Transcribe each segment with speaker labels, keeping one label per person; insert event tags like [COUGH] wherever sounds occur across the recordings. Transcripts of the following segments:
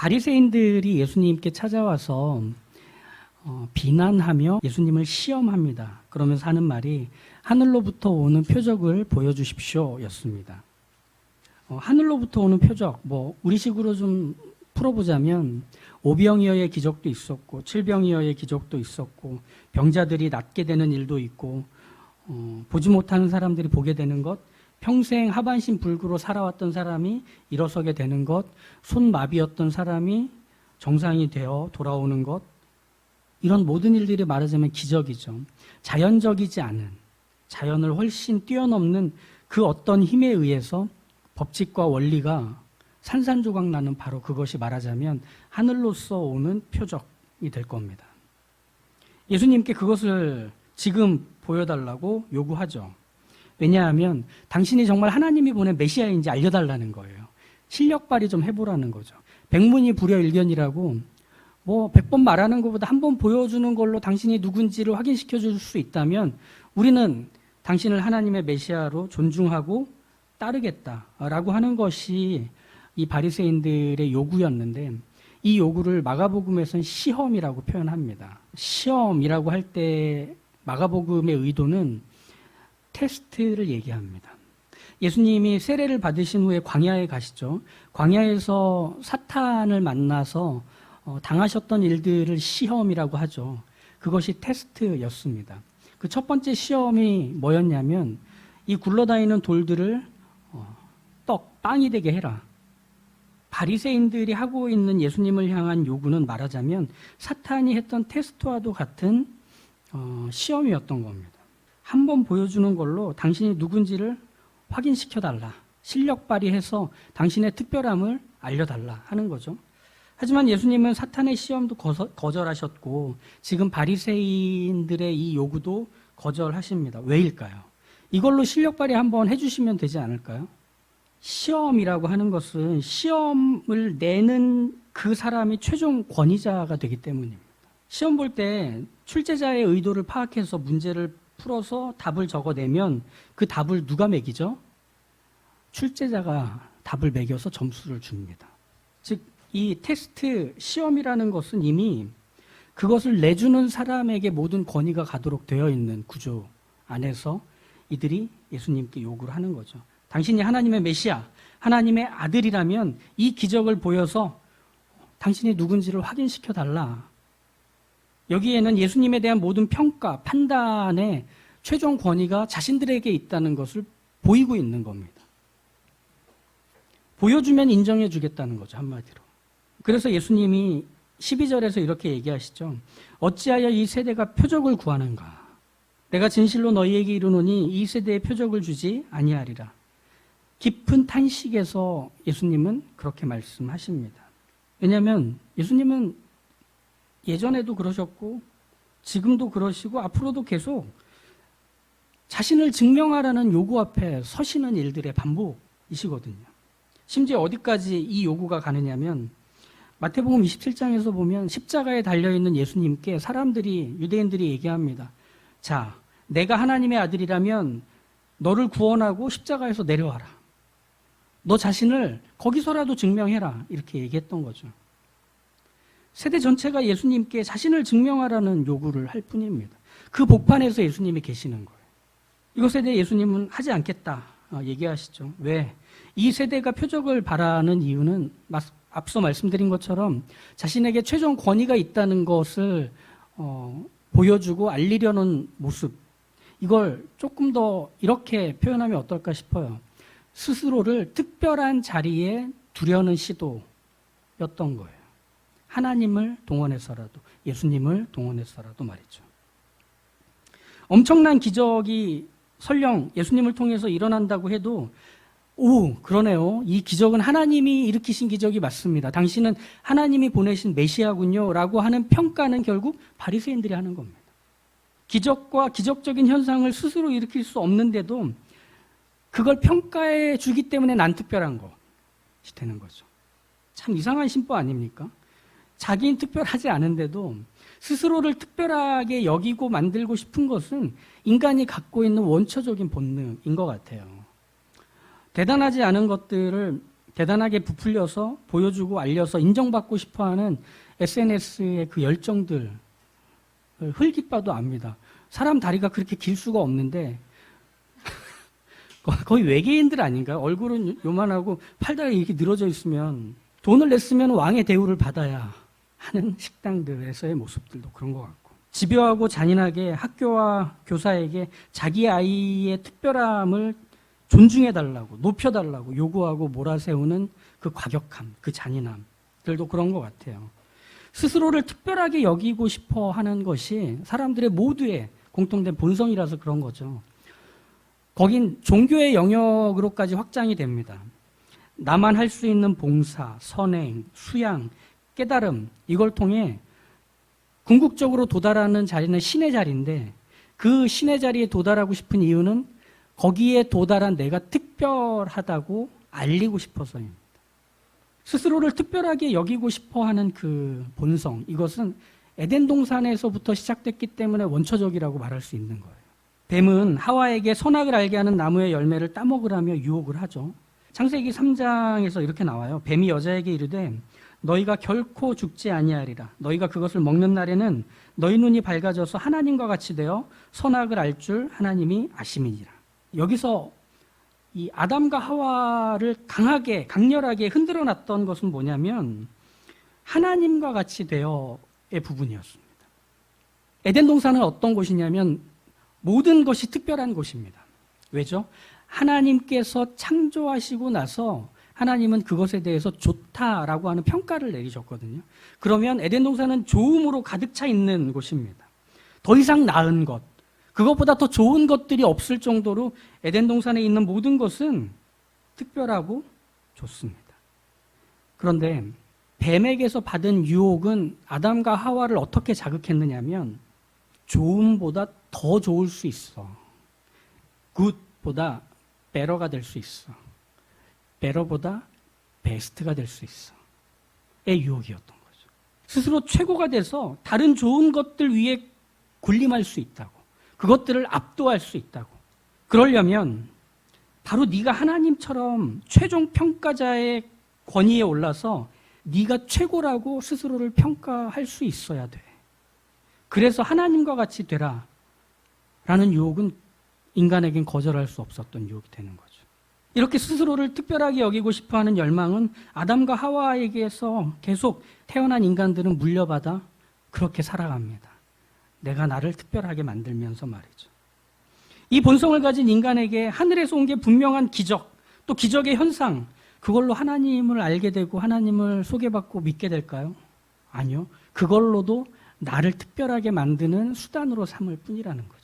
Speaker 1: 바리새인들이 예수님께 찾아와서 어, 비난하며 예수님을 시험합니다. 그러면서 하는 말이 하늘로부터 오는 표적을 보여주십시오였습니다. 어, 하늘로부터 오는 표적, 뭐 우리식으로 좀 풀어보자면 오병이어의 기적도 있었고 칠병이어의 기적도 있었고 병자들이 낫게 되는 일도 있고 어, 보지 못하는 사람들이 보게 되는 것, 평생 하반신 불구로 살아왔던 사람이 일어서게 되는 것, 손마비였던 사람이 정상이 되어 돌아오는 것, 이런 모든 일들이 말하자면 기적이죠. 자연적이지 않은, 자연을 훨씬 뛰어넘는 그 어떤 힘에 의해서 법칙과 원리가 산산조각 나는 바로 그것이 말하자면 하늘로서 오는 표적이 될 겁니다. 예수님께 그것을 지금 보여달라고 요구하죠. 왜냐하면 당신이 정말 하나님이 보낸 메시아인지 알려달라는 거예요. 실력 발휘 좀 해보라는 거죠. 백문이 불여일견이라고 뭐백번 말하는 것보다 한 번 보여주는 걸로 당신이 누군지를 확인시켜 줄 수 있다면 우리는 당신을 하나님의 메시아로 존중하고 따르겠다라고 하는 것이 이 바리새인들의 요구였는데 이 요구를 마가복음에서는 시험이라고 표현합니다. 시험이라고 할 때 마가복음의 의도는 테스트를 얘기합니다. 예수님이 세례를 받으신 후에 광야에 가시죠. 광야에서 사탄을 만나서 어, 당하셨던 일들을 시험이라고 하죠. 그것이 테스트였습니다. 그 첫 번째 시험이 뭐였냐면 이 굴러다니는 돌들을 어, 떡, 빵이 되게 해라. 바리새인들이 하고 있는 예수님을 향한 요구는 말하자면 사탄이 했던 테스트와도 같은 어, 시험이었던 겁니다. 한 번 보여주는 걸로 당신이 누군지를 확인시켜 달라. 실력 발휘해서 당신의 특별함을 알려달라 하는 거죠. 하지만 예수님은 사탄의 시험도 거절하셨고 지금 바리새인들의 이 요구도 거절하십니다. 왜일까요? 이걸로 실력 발휘 한번 해주시면 되지 않을까요? 시험이라고 하는 것은 시험을 내는 그 사람이 최종 권위자가 되기 때문입니다. 시험 볼 때 출제자의 의도를 파악해서 문제를 풀어서 답을 적어내면 그 답을 누가 매기죠? 출제자가 답을 매겨서 점수를 줍니다. 즉, 이 테스트, 시험이라는 것은 이미 그것을 내주는 사람에게 모든 권위가 가도록 되어 있는 구조 안에서 이들이 예수님께 요구를 하는 거죠. 당신이 하나님의 메시아, 하나님의 아들이라면 이 기적을 보여서 당신이 누군지를 확인시켜 달라. 여기에는 예수님에 대한 모든 평가, 판단의 최종 권위가 자신들에게 있다는 것을 보이고 있는 겁니다. 보여주면 인정해 주겠다는 거죠, 한마디로. 그래서 예수님이 12절에서 이렇게 얘기하시죠. 어찌하여 이 세대가 표적을 구하는가? 내가 진실로 너희에게 이르노니 이 세대에 표적을 주지 아니하리라. 깊은 탄식에서 예수님은 그렇게 말씀하십니다. 왜냐하면 예수님은 예전에도 그러셨고 지금도 그러시고 앞으로도 계속 자신을 증명하라는 요구 앞에 서시는 일들의 반복이시거든요. 심지어 어디까지 이 요구가 가느냐면 마태복음 27장에서 보면 십자가에 달려 있는 예수님께 사람들이 유대인들이 얘기합니다. 자, 내가 하나님의 아들이라면 너를 구원하고 십자가에서 내려와라. 너 자신을 거기서라도 증명해라. 이렇게 얘기했던 거죠. 세대 전체가 예수님께 자신을 증명하라는 요구를 할 뿐입니다. 그 복판에서 예수님이 계시는 거예요. 이것에 대해 예수님은 하지 않겠다 어, 얘기하시죠. 왜? 이 세대가 표적을 바라는 이유는 맞- 앞서 말씀드린 것처럼 자신에게 최종 권위가 있다는 것을 어, 보여주고 알리려는 모습 이걸 조금 더 이렇게 표현하면 어떨까 싶어요. 스스로를 특별한 자리에 두려는 시도였던 거예요. 하나님을 동원해서라도 예수님을 동원해서라도 말이죠. 엄청난 기적이 설령 예수님을 통해서 일어난다고 해도 오, 그러네요. 이 기적은 하나님이 일으키신 기적이 맞습니다. 당신은 하나님이 보내신 메시아군요. 라고 하는 평가는 결국 바리새인들이 하는 겁니다. 기적과 기적적인 현상을 스스로 일으킬 수 없는데도 그걸 평가해 주기 때문에 난 특별한 것이 되는 거죠. 참 이상한 신부 아닙니까? 자기는 특별하지 않은데도 스스로를 특별하게 여기고 만들고 싶은 것은 인간이 갖고 있는 원초적인 본능인 것 같아요. 대단하지 않은 것들을 대단하게 부풀려서 보여주고 알려서 인정받고 싶어 하는 SNS의 그 열정들 흙이빠도 압니다. 사람 다리가 그렇게 길 수가 없는데 [LAUGHS] 거의 외계인들 아닌가요? 얼굴은 요만하고 팔다리 이렇게 늘어져 있으면 돈을 냈으면 왕의 대우를 받아야 하는 식당들에서의 모습들도 그런 것 같고 집요하고 잔인하게 학교와 교사에게 자기 아이의 특별함을 존중해 달라고 높여 달라고 요구하고 몰아세우는 그 과격함, 그 잔인함들도 그런 것 같아요. 스스로를 특별하게 여기고 싶어 하는 것이 사람들의 모두의 공통된 본성이라서 그런 거죠. 거긴 종교의 영역으로까지 확장이 됩니다. 나만 할 수 있는 봉사, 선행, 수양, 깨달음 이걸 통해 궁극적으로 도달하는 자리는 신의 자리인데 그 신의 자리에 도달하고 싶은 이유는 거기에 도달한 내가 특별하다고 알리고 싶어서입니다. 스스로를 특별하게 여기고 싶어 하는 그 본성, 이것은 에덴 동산에서부터 시작됐기 때문에 원초적이라고 말할 수 있는 거예요. 뱀은 하와에게 선악을 알게 하는 나무의 열매를 따먹으라며 유혹을 하죠. 창세기 3장에서 이렇게 나와요. 뱀이 여자에게 이르되 너희가 결코 죽지 아니하리라. 너희가 그것을 먹는 날에는 너희 눈이 밝아져서 하나님과 같이 되어 선악을 알 줄 하나님이 아심이니라. 여기서 이 아담과 하와를 강하게 강렬하게 흔들어 놨던 것은 뭐냐면 하나님과 같이 되어의 부분이었습니다. 에덴 동산은 어떤 곳이냐면 모든 것이 특별한 곳입니다. 왜죠? 하나님께서 창조하시고 나서 하나님은 그것에 대해서 좋다라고 하는 평가를 내리셨거든요. 그러면 에덴 동산은 좋음으로 가득 차 있는 곳입니다. 더 이상 나은 것, 그것보다 더 좋은 것들이 없을 정도로 에덴 동산에 있는 모든 것은 특별하고 좋습니다. 그런데 뱀에게서 받은 유혹은 아담과 하와를 어떻게 자극했느냐면 좋음보다 더 좋을 수 있어. 굿보다 베러가 될 수 있어. 베러보다 베스트가 될 수 있어. 의 유혹이었던 거죠. 스스로 최고가 돼서 다른 좋은 것들 위에 군림할 수 있다고. 그것들을 압도할 수 있다고. 그러려면 바로 네가 하나님처럼 최종 평가자의 권위에 올라서 네가 최고라고 스스로를 평가할 수 있어야 돼. 그래서 하나님과 같이 되라. 라는 유혹은 인간에겐 거절할 수 없었던 유혹이 되는 거죠. 이렇게 스스로를 특별하게 여기고 싶어 하는 열망은 아담과 하와에게서 계속 태어난 인간들은 물려받아 그렇게 살아갑니다. 내가 나를 특별하게 만들면서 말이죠. 이 본성을 가진 인간에게 하늘에서 온 게 분명한 기적, 또 기적의 현상, 그걸로 하나님을 알게 되고 하나님을 소개받고 믿게 될까요? 아니요. 그걸로도 나를 특별하게 만드는 수단으로 삼을 뿐이라는 거죠.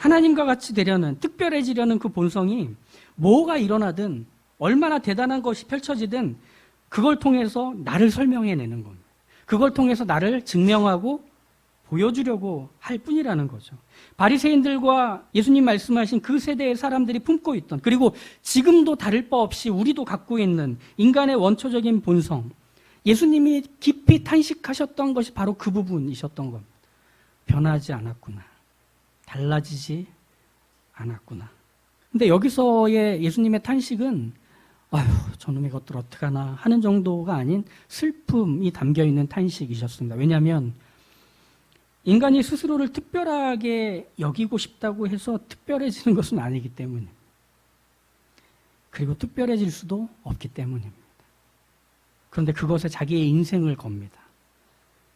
Speaker 1: 하나님과 같이 되려는, 특별해지려는 그 본성이 뭐가 일어나든, 얼마나 대단한 것이 펼쳐지든, 그걸 통해서 나를 설명해내는 겁니다. 그걸 통해서 나를 증명하고 보여주려고 할 뿐이라는 거죠. 바리새인들과 예수님 말씀하신 그 세대의 사람들이 품고 있던 그리고 지금도 다를 바 없이 우리도 갖고 있는 인간의 원초적인 본성. 예수님이 깊이 탄식하셨던 것이 바로 그 부분이셨던 겁니다. 변하지 않았구나. 달라지지 않았구나. 근데 여기서의 예수님의 탄식은 아휴, 저놈의 것들 어떡하나 하는 정도가 아닌 슬픔이 담겨 있는 탄식이셨습니다. 왜냐하면 인간이 스스로를 특별하게 여기고 싶다고 해서 특별해지는 것은 아니기 때문입니다. 그리고 특별해질 수도 없기 때문입니다. 그런데 그것에 자기의 인생을 겁니다.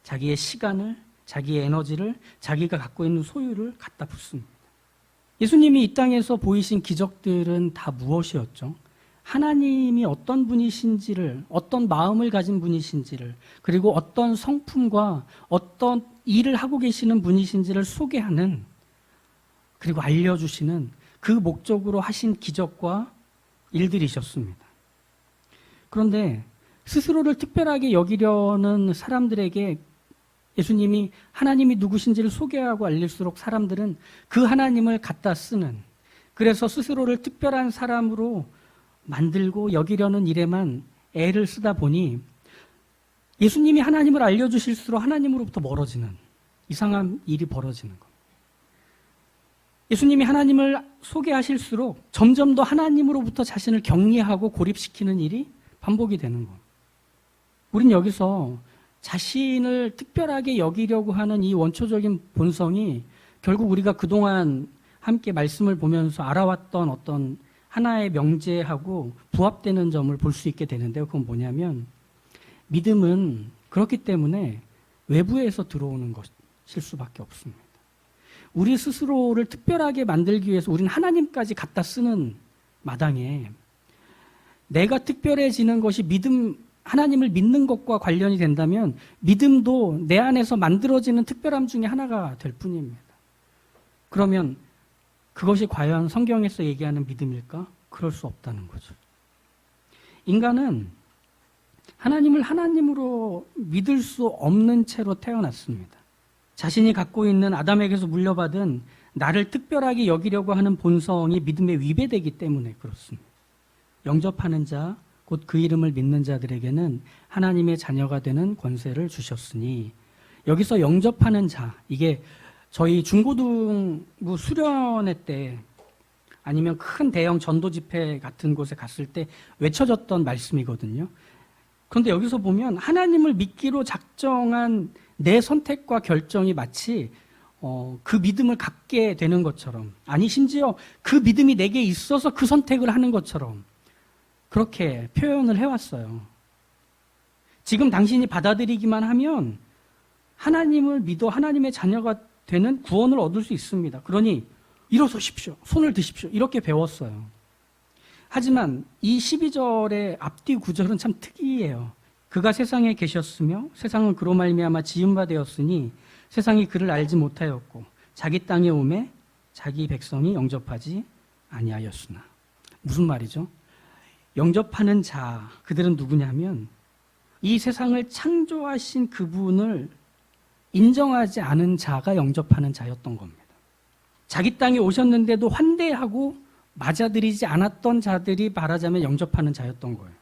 Speaker 1: 자기의 시간을, 자기의 에너지를, 자기가 갖고 있는 소유를 갖다 붓습니다. 예수님이 이 땅에서 보이신 기적들은 다 무엇이었죠? 하나님이 어떤 분이신지를, 어떤 마음을 가진 분이신지를, 그리고 어떤 성품과 어떤 일을 하고 계시는 분이신지를 소개하는, 그리고 알려주시는 그 목적으로 하신 기적과 일들이셨습니다. 그런데 스스로를 특별하게 여기려는 사람들에게 예수님이 하나님이 누구신지를 소개하고 알릴수록 사람들은 그 하나님을 갖다 쓰는, 그래서 스스로를 특별한 사람으로 만들고 여기려는 일에만 애를 쓰다 보니 예수님이 하나님을 알려주실수록 하나님으로부터 멀어지는 이상한 일이 벌어지는 겁니다. 예수님이 하나님을 소개하실수록 점점 더 하나님으로부터 자신을 격리하고 고립시키는 일이 반복이 되는 것. 우린 여기서 자신을 특별하게 여기려고 하는 이 원초적인 본성이 결국 우리가 그동안 함께 말씀을 보면서 알아왔던 어떤 하나의 명제하고 부합되는 점을 볼 수 있게 되는데요. 그건 뭐냐면 믿음은 그렇기 때문에 외부에서 들어오는 것일 수밖에 없습니다. 우리 스스로를 특별하게 만들기 위해서 우리는 하나님까지 갖다 쓰는 마당에 내가 특별해지는 것이 믿음, 하나님을 믿는 것과 관련이 된다면 믿음도 내 안에서 만들어지는 특별함 중에 하나가 될 뿐입니다. 그러면 그것이 과연 성경에서 얘기하는 믿음일까? 그럴 수 없다는 거죠. 인간은 하나님을 하나님으로 믿을 수 없는 채로 태어났습니다. 자신이 갖고 있는 아담에게서 물려받은 나를 특별하게 여기려고 하는 본성이 믿음에 위배되기 때문에 그렇습니다. 영접하는 자, 곧 그 이름을 믿는 자들에게는 하나님의 자녀가 되는 권세를 주셨으니 여기서 영접하는 자, 이게 저희 중고등부 수련회 때 아니면 큰 대형 전도 집회 같은 곳에 갔을 때 외쳐졌던 말씀이거든요. 그런데 여기서 보면 하나님을 믿기로 작정한 내 선택과 결정이 마치 어, 그 믿음을 갖게 되는 것처럼 아니 심지어 그 믿음이 내게 있어서 그 선택을 하는 것처럼 그렇게 표현을 해왔어요. 지금 당신이 받아들이기만 하면 하나님을 믿어 하나님의 자녀가 되는 구원을 얻을 수 있습니다. 그러니 일어서십시오. 손을 드십시오. 이렇게 배웠어요. 하지만 이 12절의 앞뒤 구절은 참 특이해요. 그가 세상에 계셨으며 세상은 그로 말미암아 지은 바 되었으니 세상이 그를 알지 못하였고 자기 땅에 오매 자기 백성이 영접하지 아니하였으나 무슨 말이죠? 영접하는 자 그들은 누구냐면 이 세상을 창조하신 그분을 인정하지 않은 자가 영접하는 자였던 겁니다. 자기 땅에 오셨는데도 환대하고 맞아들이지 않았던 자들이 말하자면 영접하는 자였던 거예요.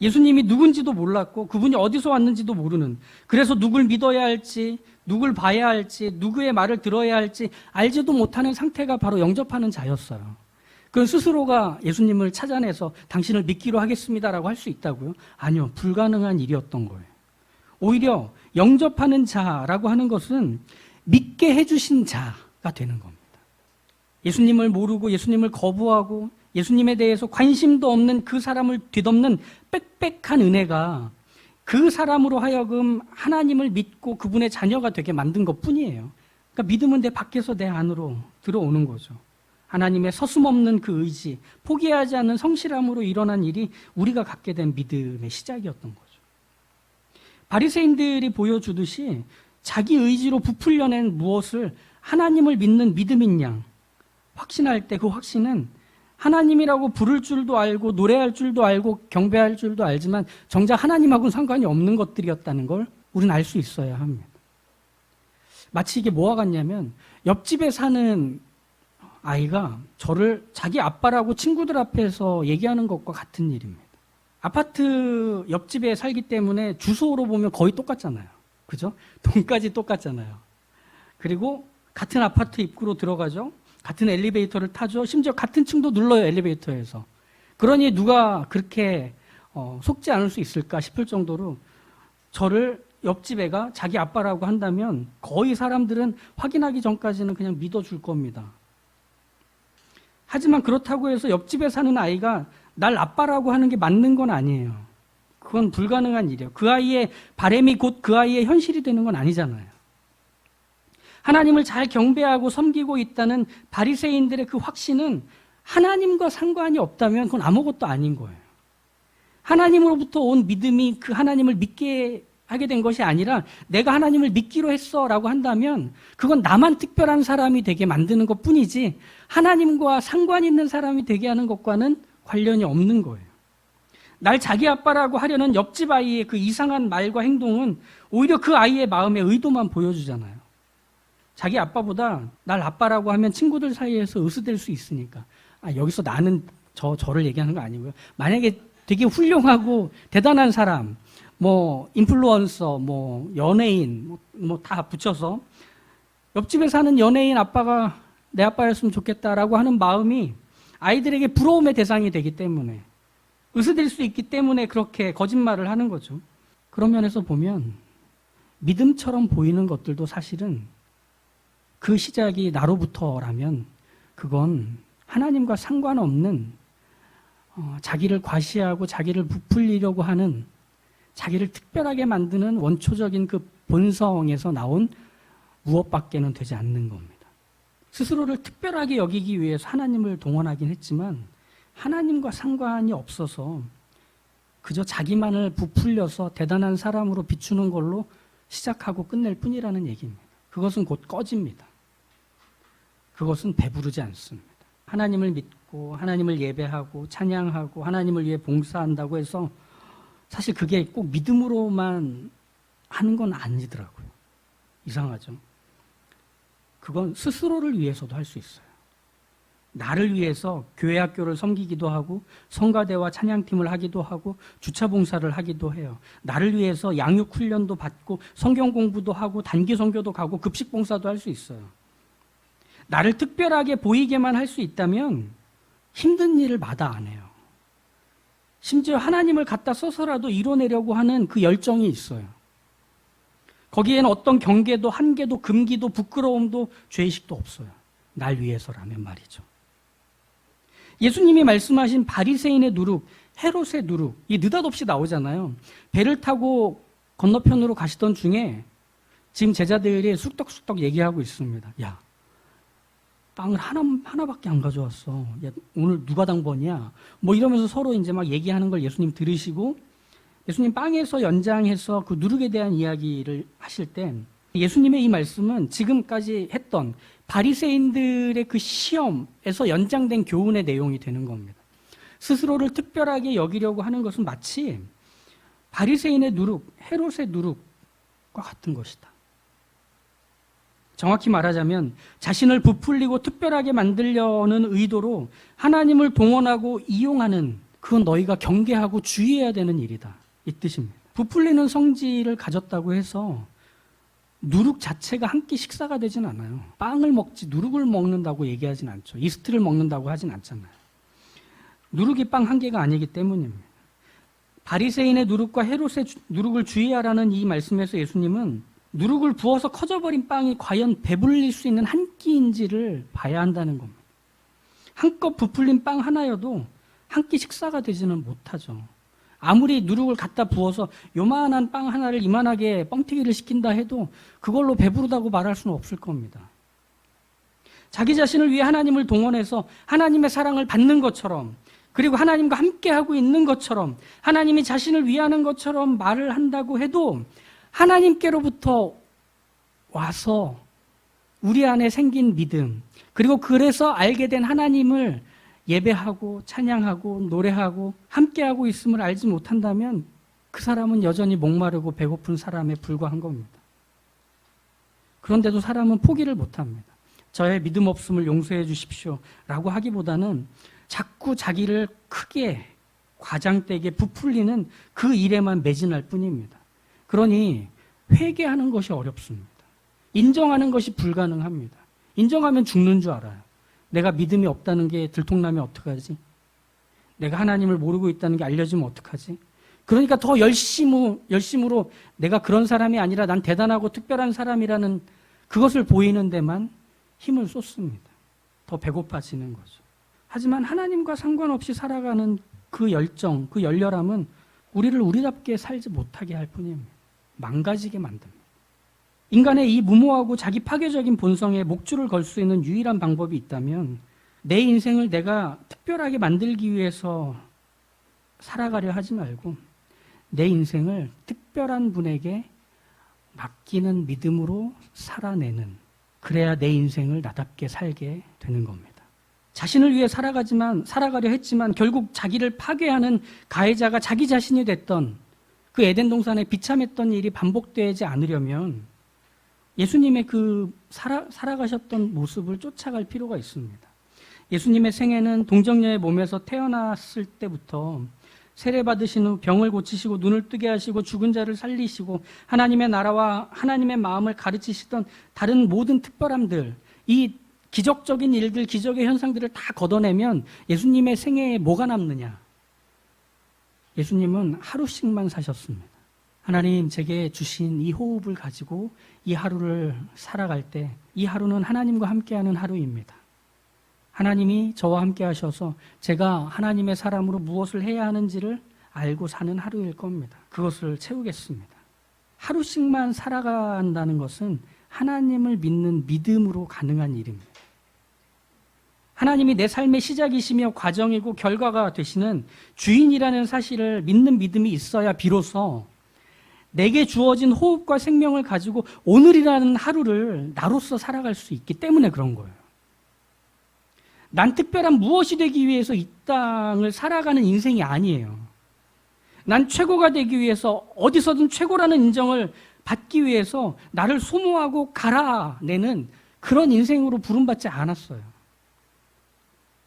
Speaker 1: 예수님이 누군지도 몰랐고 그분이 어디서 왔는지도 모르는 그래서 누굴 믿어야 할지 누굴 봐야 할지 누구의 말을 들어야 할지 알지도 못하는 상태가 바로 영접하는 자였어요. 그 스스로가 예수님을 찾아내서 당신을 믿기로 하겠습니다라고 할 수 있다고요? 아니요. 불가능한 일이었던 거예요. 오히려 영접하는 자라고 하는 것은 믿게 해주신 자가 되는 겁니다. 예수님을 모르고 예수님을 거부하고 예수님에 대해서 관심도 없는 그 사람을 뒤덮는 빽빽한 은혜가 그 사람으로 하여금 하나님을 믿고 그분의 자녀가 되게 만든 것 뿐이에요. 그러니까 믿음은 내 밖에서 내 안으로 들어오는 거죠. 하나님의 서슴없는 그 의지, 포기하지 않는 성실함으로 일어난 일이 우리가 갖게 된 믿음의 시작이었던 거죠. 바리새인들이 보여주듯이 자기 의지로 부풀려낸 무엇을 하나님을 믿는 믿음인 양 확신할 때 그 확신은 하나님이라고 부를 줄도 알고 노래할 줄도 알고 경배할 줄도 알지만 정작 하나님하고는 상관이 없는 것들이었다는 걸 우리는 알 수 있어야 합니다. 마치 이게 뭐와 같냐면 옆집에 사는 아이가 저를 자기 아빠라고 친구들 앞에서 얘기하는 것과 같은 일입니다. 아파트 옆집에 살기 때문에 주소로 보면 거의 똑같잖아요. 그죠? 돈까지 똑같잖아요. 그리고 같은 아파트 입구로 들어가죠. 같은 엘리베이터를 타죠. 심지어 같은 층도 눌러요, 엘리베이터에서. 그러니 누가 그렇게 어, 속지 않을 수 있을까 싶을 정도로 저를 옆집 애가 자기 아빠라고 한다면 거의 사람들은 확인하기 전까지는 그냥 믿어줄 겁니다. 하지만 그렇다고 해서 옆집에 사는 아이가 날 아빠라고 하는 게 맞는 건 아니에요. 그건 불가능한 일이에요. 그 아이의 바램이 곧 그 아이의 현실이 되는 건 아니잖아요. 하나님을 잘 경배하고 섬기고 있다는 바리새인들의 그 확신은 하나님과 상관이 없다면 그건 아무것도 아닌 거예요. 하나님으로부터 온 믿음이 그 하나님을 믿게 하게 된 것이 아니라 내가 하나님을 믿기로 했어 라고 한다면 그건 나만 특별한 사람이 되게 만드는 것 뿐이지 하나님과 상관 있는 사람이 되게 하는 것과는 관련이 없는 거예요. 날 자기 아빠라고 하려는 옆집 아이의 그 이상한 말과 행동은 오히려 그 아이의 마음의 의도만 보여주잖아요. 자기 아빠보다 날 아빠라고 하면 친구들 사이에서 으스댈 수 있으니까. 아, 여기서 나는 저, 저를 얘기하는 거 아니고요. 만약에 되게 훌륭하고 대단한 사람, 뭐, 인플루언서, 뭐, 연예인, 뭐, 뭐다 붙여서 옆집에 사는 연예인 아빠가 내 아빠였으면 좋겠다라고 하는 마음이 아이들에게 부러움의 대상이 되기 때문에 으스댈 수 있기 때문에 그렇게 거짓말을 하는 거죠. 그런 면에서 보면 믿음처럼 보이는 것들도 사실은 그 시작이 나로부터라면 그건 하나님과 상관없는 어, 자기를 과시하고 자기를 부풀리려고 하는 자기를 특별하게 만드는 원초적인 그 본성에서 나온 무엇밖에는 되지 않는 겁니다. 스스로를 특별하게 여기기 위해서 하나님을 동원하긴 했지만 하나님과 상관이 없어서 그저 자기만을 부풀려서 대단한 사람으로 비추는 걸로 시작하고 끝낼 뿐이라는 얘기입니다. 그것은 곧 꺼집니다. 그것은 배부르지 않습니다. 하나님을 믿고 하나님을 예배하고 찬양하고 하나님을 위해 봉사한다고 해서 사실 그게 꼭 믿음으로만 하는 건 아니더라고요. 이상하죠. 그건 스스로를 위해서도 할 수 있어요. 나를 위해서 교회 학교를 섬기기도 하고 성가대와 찬양팀을 하기도 하고 주차 봉사를 하기도 해요. 나를 위해서 양육 훈련도 받고 성경 공부도 하고 단기 선교도 가고 급식 봉사도 할 수 있어요. 나를 특별하게 보이게만 할 수 있다면 힘든 일을 마다 안 해요. 심지어 하나님을 갖다 써서라도 이뤄내려고 하는 그 열정이 있어요. 거기에는 어떤 경계도 한계도 금기도 부끄러움도 죄의식도 없어요. 날 위해서라면 말이죠. 예수님이 말씀하신 바리새인의 누룩, 헤롯의 누룩, 이 느닷없이 나오잖아요. 배를 타고 건너편으로 가시던 중에 지금 제자들이 쑥떡쑥떡 얘기하고 있습니다. 야, 빵을 하나, 하나밖에 안 가져왔어. 야, 오늘 누가 당번이야? 뭐 이러면서 서로 이제 막 얘기하는 걸 예수님 들으시고 예수님 빵에서 연장해서 그 누룩에 대한 이야기를 하실 때 예수님의 이 말씀은 지금까지 했던 바리새인들의 그 시험에서 연장된 교훈의 내용이 되는 겁니다. 스스로를 특별하게 여기려고 하는 것은 마치 바리새인의 누룩, 헤롯의 누룩과 같은 것이다. 정확히 말하자면 자신을 부풀리고 특별하게 만들려는 의도로 하나님을 동원하고 이용하는 그건 너희가 경계하고 주의해야 되는 일이다. 이 뜻입니다. 부풀리는 성질을 가졌다고 해서 누룩 자체가 한 끼 식사가 되진 않아요. 빵을 먹지 누룩을 먹는다고 얘기하진 않죠. 이스트를 먹는다고 하진 않잖아요. 누룩이 빵 한 개가 아니기 때문입니다. 바리새인의 누룩과 헤롯의 주- 누룩을 주의하라는 이 말씀에서 예수님은 누룩을 부어서 커져버린 빵이 과연 배불릴 수 있는 한 끼인지를 봐야 한다는 겁니다. 한껏 부풀린 빵 하나여도 한 끼 식사가 되지는 못하죠. 아무리 누룩을 갖다 부어서 요만한 빵 하나를 이만하게 뻥튀기를 시킨다 해도 그걸로 배부르다고 말할 수는 없을 겁니다. 자기 자신을 위해 하나님을 동원해서 하나님의 사랑을 받는 것처럼 그리고 하나님과 함께 하고 있는 것처럼 하나님이 자신을 위하는 것처럼 말을 한다고 해도 하나님께로부터 와서 우리 안에 생긴 믿음 그리고 그래서 알게 된 하나님을 예배하고 찬양하고 노래하고 함께하고 있음을 알지 못한다면 그 사람은 여전히 목마르고 배고픈 사람에 불과한 겁니다. 그런데도 사람은 포기를 못합니다. 저의 믿음 없음을 용서해 주십시오. 라고 하기보다는 자꾸 자기를 크게 과장되게 부풀리는 그 일에만 매진할 뿐입니다. 그러니 회개하는 것이 어렵습니다. 인정하는 것이 불가능합니다. 인정하면 죽는 줄 알아요. 내가 믿음이 없다는 게 들통나면 어떡하지? 내가 하나님을 모르고 있다는 게 알려지면 어떡하지? 그러니까 더 열심으로, 열심으로 내가 그런 사람이 아니라 난 대단하고 특별한 사람이라는 그것을 보이는 데만 힘을 쏟습니다. 더 배고파지는 거죠. 하지만 하나님과 상관없이 살아가는 그 열정, 그 열렬함은 우리를 우리답게 살지 못하게 할 뿐입니다. 망가지게 만듭니다. 인간의 이 무모하고 자기 파괴적인 본성에 목줄을 걸 수 있는 유일한 방법이 있다면 내 인생을 내가 특별하게 만들기 위해서 살아가려 하지 말고 내 인생을 특별한 분에게 맡기는 믿음으로 살아내는 그래야 내 인생을 나답게 살게 되는 겁니다. 자신을 위해 살아가지만 살아가려 했지만 결국 자기를 파괴하는 가해자가 자기 자신이 됐던 그 에덴 동산에 비참했던 일이 반복되지 않으려면 예수님의 그 살아, 살아가셨던 모습을 쫓아갈 필요가 있습니다. 예수님의 생애는 동정녀의 몸에서 태어났을 때부터 세례 받으신 후 병을 고치시고 눈을 뜨게 하시고 죽은 자를 살리시고 하나님의 나라와 하나님의 마음을 가르치시던 다른 모든 특별함들 이 기적적인 일들, 기적의 현상들을 다 걷어내면 예수님의 생애에 뭐가 남느냐? 예수님은 하루씩만 사셨습니다. 하나님 제게 주신 이 호흡을 가지고 이 하루를 살아갈 때 이 하루는 하나님과 함께하는 하루입니다. 하나님이 저와 함께 하셔서 제가 하나님의 사람으로 무엇을 해야 하는지를 알고 사는 하루일 겁니다. 그것을 채우겠습니다. 하루씩만 살아간다는 것은 하나님을 믿는 믿음으로 가능한 일입니다. 하나님이 내 삶의 시작이시며 과정이고 결과가 되시는 주인이라는 사실을 믿는 믿음이 있어야 비로소 내게 주어진 호흡과 생명을 가지고 오늘이라는 하루를 나로서 살아갈 수 있기 때문에 그런 거예요. 난 특별한 무엇이 되기 위해서 이 땅을 살아가는 인생이 아니에요. 난 최고가 되기 위해서 어디서든 최고라는 인정을 받기 위해서 나를 소모하고 갈아내는 그런 인생으로 부름받지 않았어요.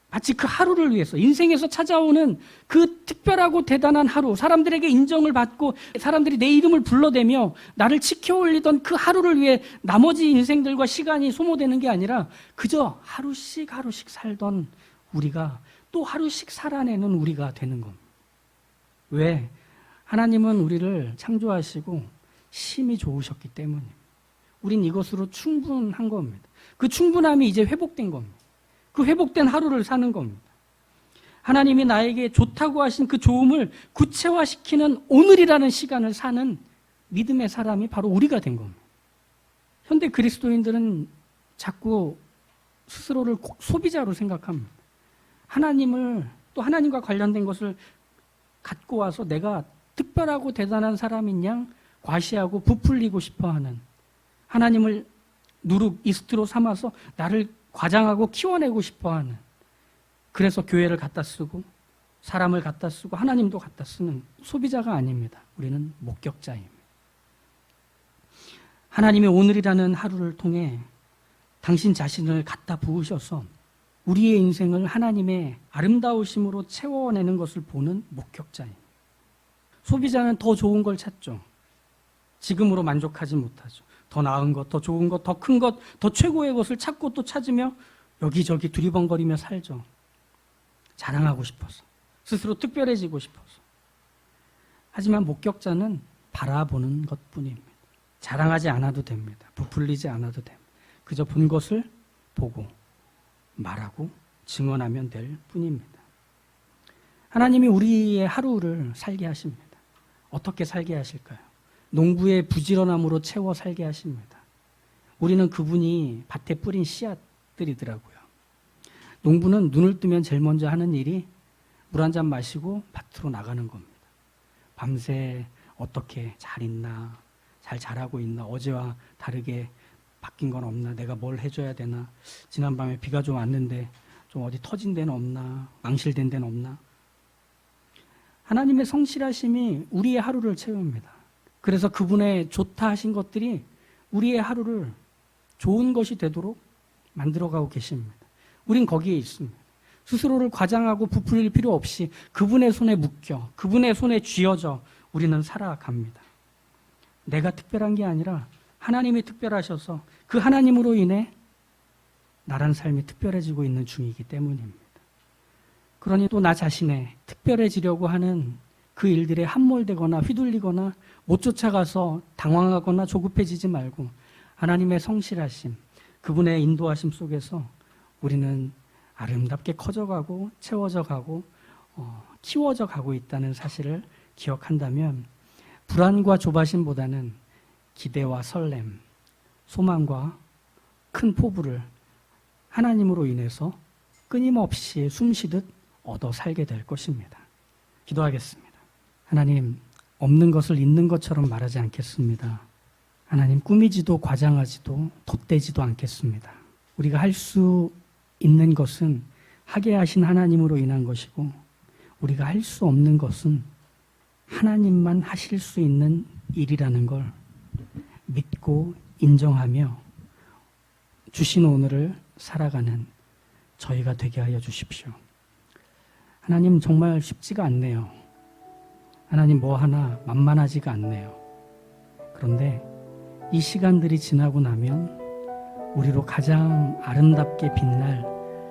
Speaker 1: 마치 그 하루를 위해서 인생에서 찾아오는 그 특별하고 대단한 하루, 사람들에게 인정을 받고 사람들이 내 이름을 불러대며 나를 지켜올리던 그 하루를 위해 나머지 인생들과 시간이 소모되는 게 아니라 그저 하루씩 하루씩 살던 우리가 또 하루씩 살아내는 우리가 되는 겁니다. 왜? 하나님은 우리를 창조하시고 심히 좋으셨기 때문입니다. 우린 이것으로 충분한 겁니다. 그 충분함이 이제 회복된 겁니다. 그 회복된 하루를 사는 겁니다. 하나님이 나에게 좋다고 하신 그 좋음을 구체화시키는 오늘이라는 시간을 사는 믿음의 사람이 바로 우리가 된 겁니다. 현대 그리스도인들은 자꾸 스스로를 소비자로 생각합니다. 하나님을 또 하나님과 관련된 것을 갖고 와서 내가 특별하고 대단한 사람인 양 과시하고 부풀리고 싶어 하는 하나님을 누룩 이스트로 삼아서 나를 과장하고 키워내고 싶어 하는 그래서 교회를 갖다 쓰고 사람을 갖다 쓰고 하나님도 갖다 쓰는 소비자가 아닙니다. 우리는 목격자입니다. 하나님의 오늘이라는 하루를 통해 당신 자신을 갖다 부으셔서 우리의 인생을 하나님의 아름다우심으로 채워내는 것을 보는 목격자입니다. 소비자는 더 좋은 걸 찾죠. 지금으로 만족하지 못하죠. 더 나은 것, 더 좋은 것, 더 큰 것, 더 최고의 것을 찾고 또 찾으며 여기저기 두리번거리며 살죠. 자랑하고 싶어서. 스스로 특별해지고 싶어서. 하지만 목격자는 바라보는 것 뿐입니다. 자랑하지 않아도 됩니다. 부풀리지 않아도 됩니다. 그저 본 것을 보고 말하고 증언하면 될 뿐입니다. 하나님이 우리의 하루를 살게 하십니다. 어떻게 살게 하실까요? 농부의 부지런함으로 채워 살게 하십니다. 우리는 그분이 밭에 뿌린 씨앗들이더라고요. 농부는 눈을 뜨면 제일 먼저 하는 일이 물 한 잔 마시고 밭으로 나가는 겁니다. 밤새 어떻게 잘 있나, 잘 자라고 있나, 어제와 다르게 바뀐 건 없나, 내가 뭘 해줘야 되나, 지난밤에 비가 좀 왔는데 좀 어디 터진 데는 없나, 망실된 데는 없나. 하나님의 성실하심이 우리의 하루를 채웁니다. 그래서 그분의 좋다 하신 것들이 우리의 하루를 좋은 것이 되도록 만들어가고 계십니다. 우린 거기에 있습니다. 스스로를 과장하고 부풀릴 필요 없이 그분의 손에 묶여, 그분의 손에 쥐어져 우리는 살아갑니다. 내가 특별한 게 아니라 하나님이 특별하셔서 그 하나님으로 인해 나란 삶이 특별해지고 있는 중이기 때문입니다. 그러니 또 나 자신의 특별해지려고 하는 그 일들에 함몰되거나 휘둘리거나 못 쫓아가서 당황하거나 조급해지지 말고 하나님의 성실하심, 그분의 인도하심 속에서 우리는 아름답게 커져가고 채워져 가고 어, 키워져 가고 있다는 사실을 기억한다면 불안과 조바심보다는 기대와 설렘, 소망과 큰 포부를 하나님으로 인해서 끊임없이 숨쉬듯 얻어 살게 될 것입니다. 기도하겠습니다. 하나님, 없는 것을 있는 것처럼 말하지 않겠습니다. 하나님, 꾸미지도 과장하지도 덧대지도 않겠습니다. 우리가 할 수 있는 것은 하게 하신 하나님으로 인한 것이고, 우리가 할 수 없는 것은 하나님만 하실 수 있는 일이라는 걸 믿고 인정하며 주신 오늘을 살아가는 저희가 되게 하여 주십시오. 하나님 정말 쉽지가 않네요. 하나님 뭐 하나 만만하지가 않네요. 그런데 이 시간들이 지나고 나면 우리로 가장 아름답게 빛날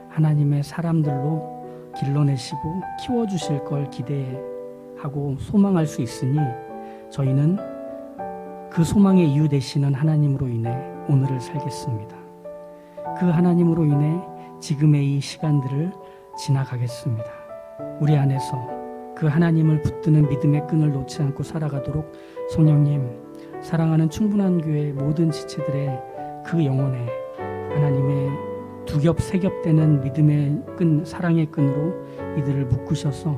Speaker 1: 하나님의 사람들로 길러내시고 키워주실 걸 기대하고 소망할 수 있으니 저희는 그 소망의 이유 되시는 하나님으로 인해 오늘을 살겠습니다. 그 하나님으로 인해 지금의 이 시간들을 지나가겠습니다. 우리 안에서 그 하나님을 붙드는 믿음의 끈을 놓지 않고 살아가도록 성령님 사랑하는 충분한 교회 모든 지체들의 그 영혼에 하나님의 두 겹 세 겹 되는 믿음의 끈 사랑의 끈으로 이들을 묶으셔서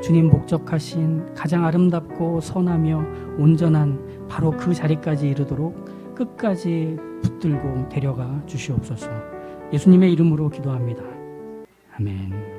Speaker 1: 주님 목적하신 가장 아름답고 선하며 온전한 바로 그 자리까지 이르도록 끝까지 붙들고 데려가 주시옵소서. 예수님의 이름으로 기도합니다. 아멘.